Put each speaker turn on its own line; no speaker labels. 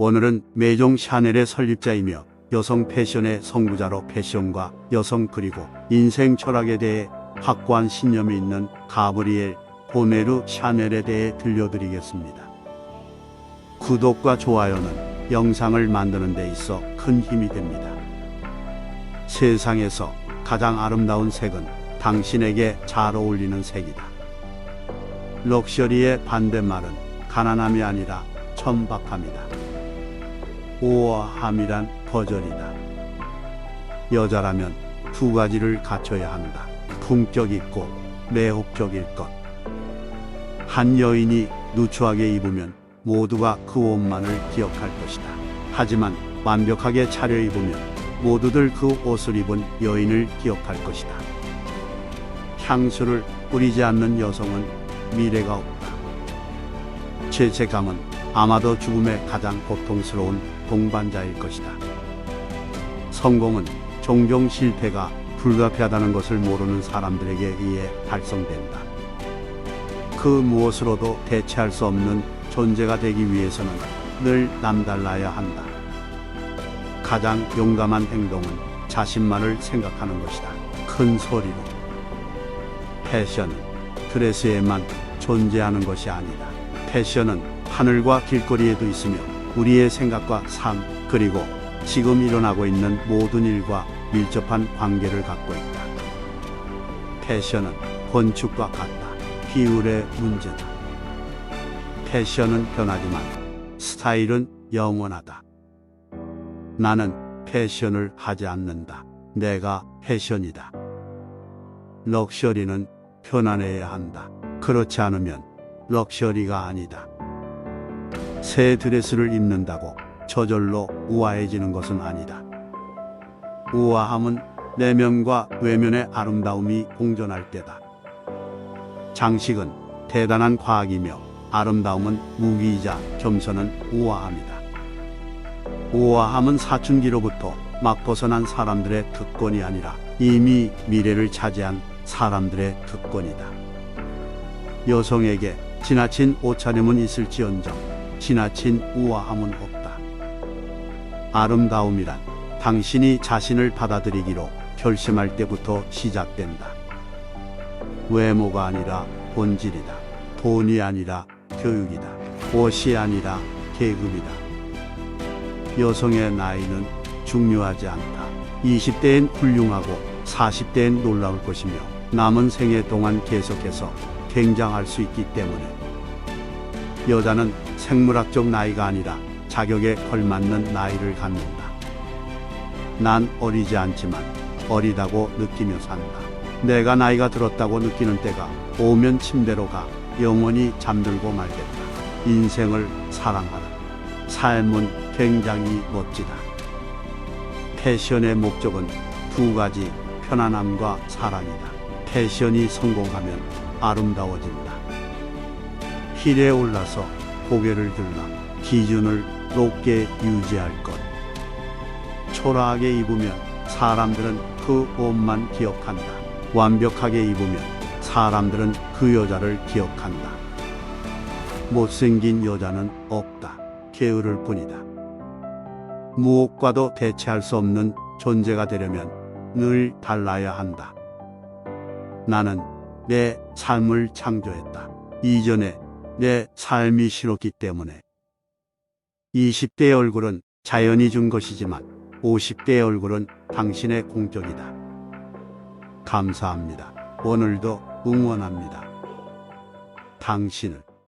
오늘은 메종 샤넬의 설립자이며 여성 패션의 선구자로 패션과 여성 그리고 인생 철학에 대해 확고한 신념이 있는 가브리엘 보네르 샤넬에 대해 들려드리겠습니다. 구독과 좋아요는 영상을 만드는 데 있어 큰 힘이 됩니다. 세상에서 가장 아름다운 색은 당신에게 잘 어울리는 색이다. 럭셔리의 반대말은 가난함이 아니라 천박함이다. 우아함이란 거절이다. 여자라면 두 가지를 갖춰야 한다. 품격 있고 매혹적일 것. 한 여인이 누추하게 입으면 모두가 그 옷만을 기억할 것이다. 하지만 완벽하게 차려입으면 모두들 그 옷을 입은 여인을 기억할 것이다. 향수를 뿌리지 않는 여성은 미래가 없다. 죄책감은 아마도 죽음의 가장 고통스러운 동반자일 것이다. 성공은 종종 실패가 불가피하다는 것을 모르는 사람들에게 의해 달성된다. 그 무엇으로도 대체할 수 없는 존재가 되기 위해서는 늘 남달라야 한다. 가장 용감한 행동은 자신만을 생각하는 것이다. 큰 소리로. 패션은 드레스에만 존재하는 것이 아니다. 패션은 하늘과 길거리에도 있으며 우리의 생각과 삶 그리고 지금 일어나고 있는 모든 일과 밀접한 관계를 갖고 있다. 패션은 건축과 같다. 비율의 문제다. 패션은 변하지만 스타일은 영원하다. 나는 패션을 하지 않는다. 내가 패션이다. 럭셔리는 편안해야 한다. 그렇지 않으면 럭셔리가 아니다. 새 드레스를 입는다고 저절로 우아해지는 것은 아니다. 우아함은 내면과 외면의 아름다움이 공존할 때다. 장식은 대단한 과학이며 아름다움은 무기이자 겸손은 우아함이다. 우아함은 사춘기로부터 막 벗어난 사람들의 특권이 아니라 이미 미래를 차지한 사람들의 특권이다. 여성에게 지나친 옷차림은 있을지언정 지나친 우아함은 없다. 아름다움이란 당신이 자신을 받아들이기로 결심할 때부터 시작된다. 외모가 아니라 본질이다. 돈이 아니라 교육이다. 옷이 아니라 계급이다. 여성의 나이는 중요하지 않다. 20대엔 훌륭하고 40대엔 놀라울 것이며 남은 생애 동안 계속해서 굉장할 수 있기 때문에 여자는 생물학적 나이가 아니라 자격에 걸맞는 나이를 갖는다. 난 어리지 않지만 어리다고 느끼며 산다. 내가 나이가 들었다고 느끼는 때가 오면 침대로 가 영원히 잠들고 말겠다. 인생을 사랑하라. 삶은 굉장히 멋지다. 패션의 목적은 두 가지 편안함과 사랑이다. 패션이 성공하면 아름다워진다. 힐에 올라서 고개를 들라 기준을 높게 유지할 것. 초라하게 입으면 사람들은 그 옷만 기억한다. 완벽하게 입으면 사람들은 그 여자를 기억한다. 못생긴 여자는 없다. 게으를 뿐이다. 무엇과도 대체할 수 없는 존재가 되려면 늘 달라야 한다. 나는 내 삶을 창조했다. 이전에 내 삶이 싫었기 때문에. 20대의 얼굴은 자연이 준 것이지만 50대의 얼굴은 당신의 공격이다. 감사합니다. 오늘도 응원합니다. 당신을